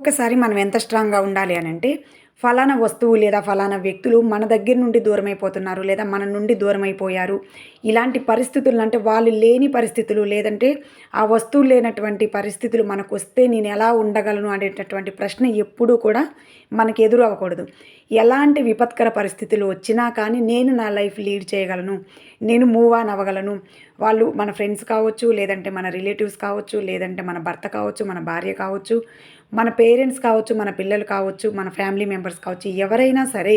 ఒక్కసారి మనం ఎంత స్ట్రాంగ్గా ఉండాలి అని అంటే ఫలానా వస్తువు లేదా ఫలానా వ్యక్తులు మన దగ్గర నుండి దూరం అయిపోతున్నారు లేదా మన నుండి దూరం అయిపోయారు ఇలాంటి పరిస్థితులు అంటే వాళ్ళు లేని పరిస్థితులు లేదంటే ఆ వస్తువు లేనటువంటి పరిస్థితులు మనకు వస్తే నేను ఎలా ఉండగలను అనేటటువంటి ప్రశ్న ఎప్పుడూ కూడా మనకు ఎదురు అవ్వకూడదు. ఎలాంటి విపత్కర పరిస్థితులు వచ్చినా కానీ నేను నా లైఫ్ లీడ్ చేయగలను. నేను మూవ్ ఆన్ అవ్వగలను. వాళ్ళు మన ఫ్రెండ్స్ కావచ్చు లేదంటే మన రిలేటివ్స్ కావచ్చు లేదంటే మన భర్త కావచ్చు మన భార్య కావచ్చు మన పేరెంట్స్ కావచ్చు మన పిల్లలు కావచ్చు మన ఫ్యామిలీ మెంబర్స్ కావచ్చు ఎవరైనా సరే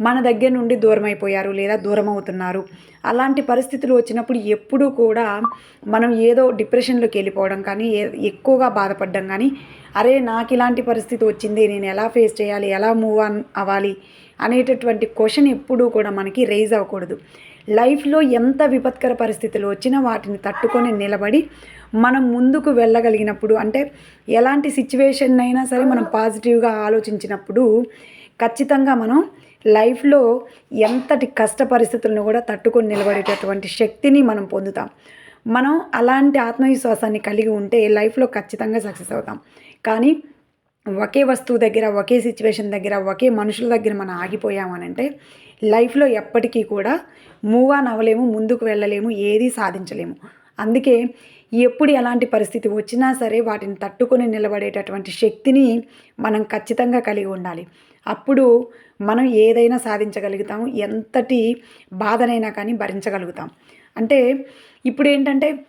మన దగ్గర నుండి దూరం అయిపోయారు లేదా దూరం అవుతున్నారు అలాంటి పరిస్థితులు వచ్చినప్పుడు ఎప్పుడూ కూడా మనం ఏదో డిప్రెషన్లోకి వెళ్ళిపోవడం కానీ ఏ- ఎక్కువగా బాధపడడం కానీ అరే నాకు ఇలాంటి పరిస్థితి వచ్చింది నేను ఎలా ఫేస్ చేయాలి ఎలా మూవ్ ఆన్ అవ్వాలి అనేటటువంటి క్వశ్చన్ ఎప్పుడూ కూడా మనకి రైజ్ అవ్వకూడదు. లైఫ్లో ఎంత విపత్కర పరిస్థితులు వచ్చినా వాటిని తట్టుకొని నిలబడి మనం ముందుకు వెళ్ళగలిగినప్పుడు అంటే ఎలాంటి సిచ్యువేషన్ అయినా సరే మనం పాజిటివ్గా ఆలోచించినప్పుడు ఖచ్చితంగా మనం లైఫ్లో ఎంతటి కష్ట పరిస్థితులను కూడా తట్టుకొని నిలబడేటటువంటి శక్తిని మనం పొందుతాం. మనం అలాంటి ఆత్మవిశ్వాసాన్ని కలిగి ఉంటే లైఫ్లో ఖచ్చితంగా సక్సెస్ అవుతాం. కానీ ఒకే వస్తువు దగ్గర ఒకే సిచ్యువేషన్ దగ్గర ఒకే మనుషుల దగ్గర మనం ఆగిపోయామనంటే లైఫ్లో ఎప్పటికీ కూడా మూవ్ ఆన్ అవ్వలేము ముందుకు వెళ్ళలేము ఏదీ సాధించలేము. అందుకే ఎప్పుడు ఎలాంటి పరిస్థితి వచ్చినా సరే వాటిని తట్టుకొని నిలబడేటటువంటి శక్తిని మనం ఖచ్చితంగా కలిగి ఉండాలి. అప్పుడు మనం ఏదైనా సాధించగలుగుతాము ఎంతటి బాధనైనా కానీ భరించగలుగుతాం. అంటే ఇప్పుడు ఏంటంటే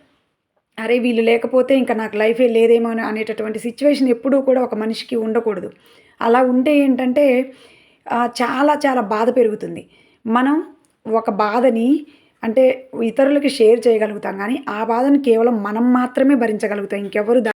అరే వీళ్ళు లేకపోతే ఇంకా నాకు లైఫే లేదేమో అనేటటువంటి సిచ్యువేషన్ ఎప్పుడూ కూడా ఒక మనిషికి ఉండకూడదు. అలా ఉంటే ఏంటంటే చాలా చాలా బాధ పెరుగుతుంది. మనం ఒక బాధని అంటే ఇతరులకి షేర్ చేయగలుగుతాం. కానీ ఆ బాధను కేవలం మనం మాత్రమే భరించగలుగుతాం. ఇంకెవరు దా-